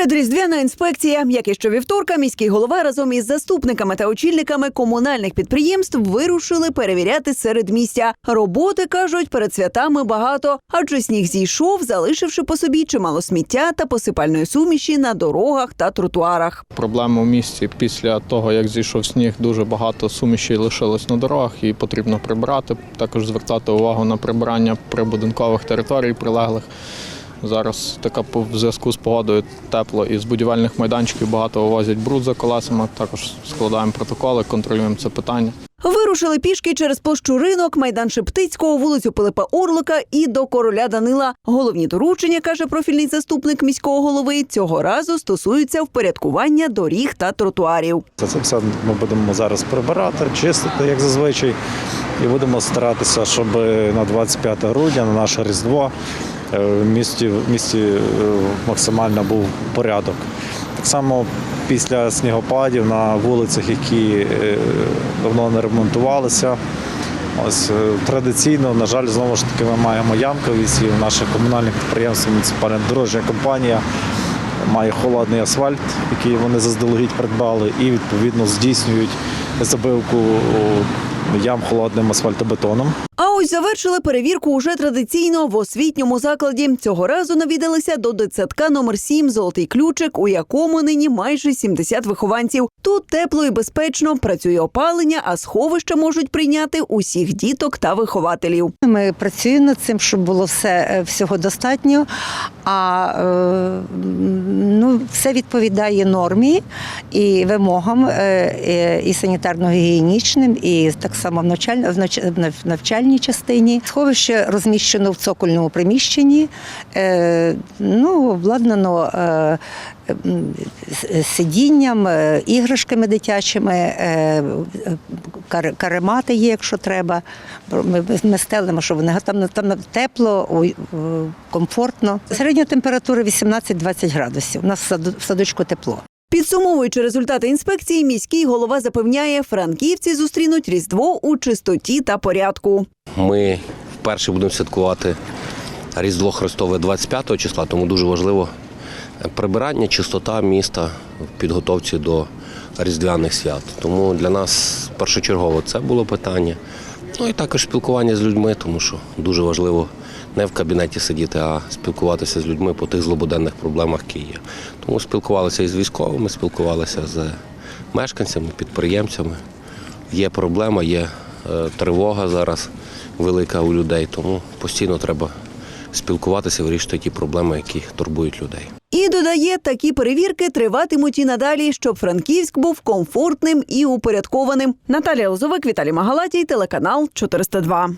Передріздвяна інспекція, як і щовівторка, міський голова разом із заступниками та очільниками комунальних підприємств вирушили перевіряти середмістя. Роботи кажуть, перед святами багато, адже сніг зійшов, залишивши по собі чимало сміття та посипальної суміші на дорогах та тротуарах. Проблема в місті після того, як зійшов сніг, дуже багато сумішей лишилось на дорогах і потрібно прибирати. Також звертати увагу на прибирання прибудинкових територій прилеглих. Зараз така по- в зв'язку з погодою тепло і з будівельних майданчиків багато вивозять бруд за колесами. Також складаємо протоколи, контролюємо це питання. Вирушили пішки через площу ринок, майдан Шептицького, вулицю Пилипа Орлика і до короля Данила. Головні доручення, каже профільний заступник міського голови, цього разу стосуються впорядкування доріг та тротуарів. Це все ми будемо зараз прибирати, чистити, як зазвичай, і будемо старатися, щоб на 25 грудня, на наше Різдво, в місті, в місті е, максимально був порядок. Так само після снігопадів на вулицях, які е, давно не ремонтувалися. Ось е, традиційно, на жаль, знову ж таки, ми маємо ямковість і в наших комунальних підприємств, муніципальна дорожня компанія має холодний асфальт, який вони заздалегідь придбали, і відповідно здійснюють забивку ям холодним асфальтобетоном. Ось завершили перевірку уже традиційно в освітньому закладі. Цього разу навідалися до дитсадка номер 7 Золотий ключик, у якому нині майже 70 вихованців. Тут тепло і безпечно працює опалення, а сховища можуть прийняти усіх діток та вихователів. Ми працюємо над цим, щоб було все е, всього достатньо. А е, ну, все відповідає нормі і вимогам е, і санітарно-гігієнічним, і так само в навчальній частині. Сховище розміщено в цокольному приміщенні, е, ну, обладнано. е, сидінням, е, іграшками дитячими, каремати є, якщо треба. Ми, стелимо, щоб вони там, там тепло, комфортно. Середня температура 18-20 градусів. У нас в садочку тепло. Підсумовуючи результати інспекції, міський голова запевняє, франківці зустрінуть різдво у чистоті та порядку. Ми вперше будемо святкувати Різдво Христове 25 числа, тому дуже важливо прибирання, чистота міста в підготовці до різдвяних свят. Тому для нас першочергово це було питання. Ну і також спілкування з людьми, тому що дуже важливо не в кабінеті сидіти, а спілкуватися з людьми по тих злободенних проблемах, які є. Тому спілкувалися із військовими, спілкувалися з мешканцями, підприємцями. Є проблема, є тривога зараз велика у людей, тому постійно треба спілкуватися, вирішити ті проблеми, які турбують людей. І додає, такі перевірки триватимуть і надалі, щоб Франківськ був комфортним і упорядкованим. Наталія Лозовик, Віталій Магалатій, телеканал 402.